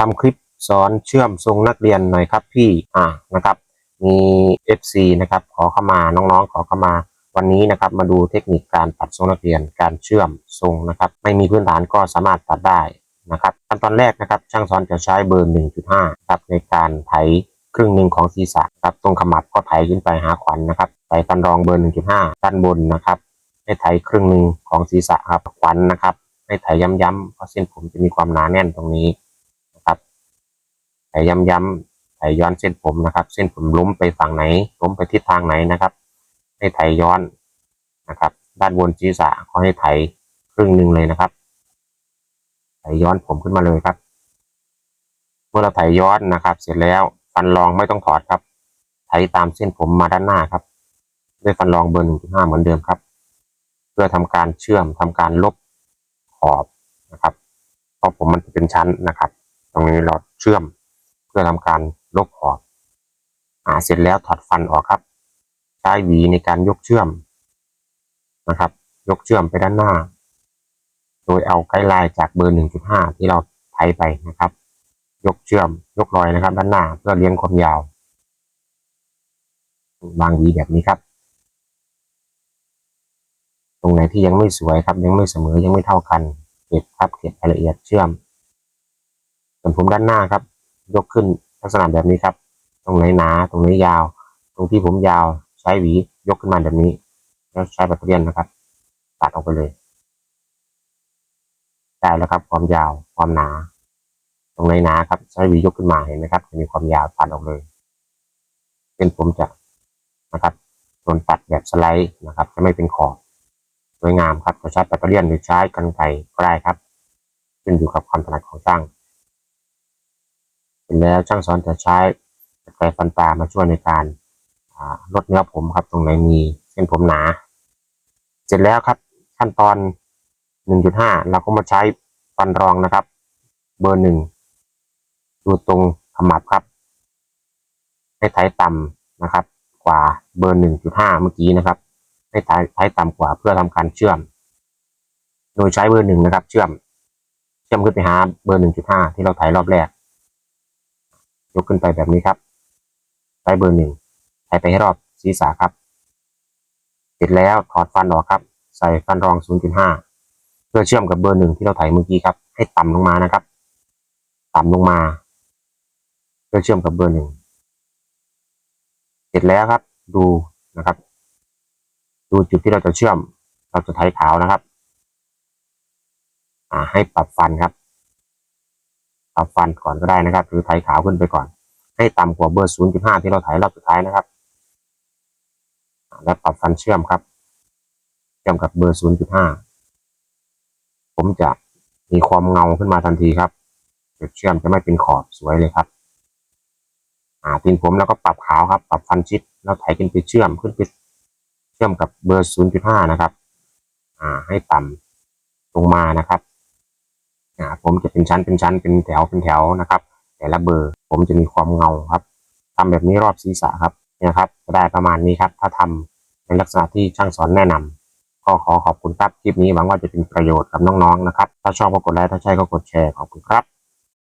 ทำคลิปสอนเชื่อมทรงนักเรียนหน่อยครับพี่อ่านะครับ มี FC นะครับขอเข้ามาน้องๆ ขอเข้ามา วันนี้นะครับมาดูเทคนิคการตัดทรงนักเรียนการเชื่อมทรงนะครับ ไม่มีพื้นฐานก็สามารถตัดได้นะครับขั้นตอนแรกนะครับช่างสอนจะใช้เบอร์ 1.5ครับในการไถครึ่งหนึ่งของศีรษะครับตรงขมับก็ไถขึ้นไปหาขวัญนะครับใส่ฟันรองเบอร์ 1.5 ด้านบนนะครับ ให้ไถครึ่งหนึ่งของศีรษะครับขวัญนะครับ ให้ไถย้ำๆเพราะเส้นผมจะมีความหนาแน่นตรงนี้ ไถย้ำๆไถย้อนเส้นผมนะครับ เส้นผมล้มไปฝั่งไหนล้มไปทิศทางไหนนะครับ ให้ไถย้อนนะครับ ด้านบนศีรษะก็ให้ไถครึ่งหนึ่งเลยนะครับ ไถย้อนผมขึ้นมาเลยครับ เมื่อเราไถย้อนนะครับ เสร็จแล้วฟันรองไม่ต้องถอดครับ ไถตามเส้นผมมาด้านหน้าครับ ด้วยฟันรองเบอร์หนึ่งจุดห้าเหมือนเดิมครับ เพื่อทำการเชื่อมทำการลบขอบนะครับ เพราะผมมันเป็นชั้นนะครับ ตรงนี้เราเชื่อม เพื่อทำการลบขอบอ่าเสร็จแล้วถอดฟันออกครับ ใช้หวีในการยกเชื่อมนะครับ ยกเชื่อมไปด้านหน้า โดยเอาไกด์ไลน์จากเบอร์ 1.5 ที่เราไทยไปนะครับ ยกเชื่อมยกรอยนะครับ ด้านหน้าเพื่อเลี้ยงความยาววางหวีแบบนี้ครับ ตรงไหนที่ยังไม่สวยครับ ยังไม่เสมอยังไม่เท่ากันเก็บครับเก็บรายละเอียดเชื่อมส่วนผมด้านหน้าครับ ยกขึ้นลักษณะแบบนี้ครับ ตรงไหนหนา ตรงไหนยาว ตรงที่ผมยาวใช้หวียกขึ้นมาแบบนี้ แล้วใช้แบตเตอรี่นะครับ ตัดออกไปเลยได้แล้วครับความยาวความหนา ตรงไหนหนาครับใช้หวียกขึ้นมาเห็นไหมครับจะมีความยาวตัดออกเลย เป็นผมจะนะครับโดนตัดแบบสไลด์นะครับ จะไม่เป็นขอบสวยงามครับจะใช้แบตเตอรี่หรือใช้กันไกก็ได้ครับขึ้นอยู่กับความถนัดของช่าง แล้วช่างสอนจะใช้ไกลฟันปลามาช่วยในการลดเนื้อผมครับ ตรงไหนมีเส้นผมหนา เสร็จแล้วครับขั้นตอน 1.5 เราก็มาใช้ฟันรองนะครับ เบอร์หนึ่งดูตรงขมับครับ ให้ไถต่ำนะครับ กว่าเบอร์ 1.5 เมื่อกี้นะครับ ให้ไถไถต่ำกว่าเพื่อทำการเชื่อม โดยใช้เบอร์หนึ่งนะครับ เชื่อม เชื่อมขึ้นไปหาเบอร์1.5ที่เราไถรอบแรก ยกขึ้นไปแบบนี้ครับใช้เบอร์หนึ่งไถไปให้รอบศีรษะครับเสร็จแล้วถอดฟันออกครับ ใส่ฟันรอง 0.5 เพื่อเชื่อมกับเบอร์หนึ่งที่เราไถเมื่อกี้ครับ ให้ต่ำลงมานะครับ ต่ำลงมา เพื่อเชื่อมกับเบอร์หนึ่งเสร็จแล้วครับ ดูนะครับ ดูจุดที่เราจะเชื่อม เราจะไถขาวนะครับ อ่า ให้ปรับฟันครับ ปรับฟันก่อนก็ได้นะครับ หรือไถขาวขึ้นไปก่อน ให้ต่ำกว่าเบอร์ 0.5 ที่เราไถรอบสุดท้ายนะครับ และปรับฟันเชื่อมครับ เชื่อมกับเบอร์ 0.5 ผมจะมีความเงาขึ้นมาทันทีครับจุดเชื่อมจะไม่เป็นขอบสวยเลยครับ อ่าตีนผมแล้วก็ปรับขาวครับ ปรับฟันชิดแล้วไถขึ้นไปเชื่อมขึ้นไปเชื่อมกับเบอร์ 0.5 นะครับ อ่า ให้ต่ำลงมานะครับ อ่าผมจะเป็นชั้นเป็นชั้นเป็นแถวเป็นแถวนะครับ แต่ละเบอร์ผมจะมีความเงาครับทำแบบนี้รอบศีรษะครับนะครับจะได้ประมาณนี้ครับ ถ้าทำในลักษณะที่ช่างสอนแนะนำก็ขอขอบคุณครับคลิปนี้หวังว่าจะเป็นประโยชน์กับน้องๆนะครับ ถ้าชอบก็กดไลค์ถ้าใช่ก็กดแชร์ขอบคุณครับ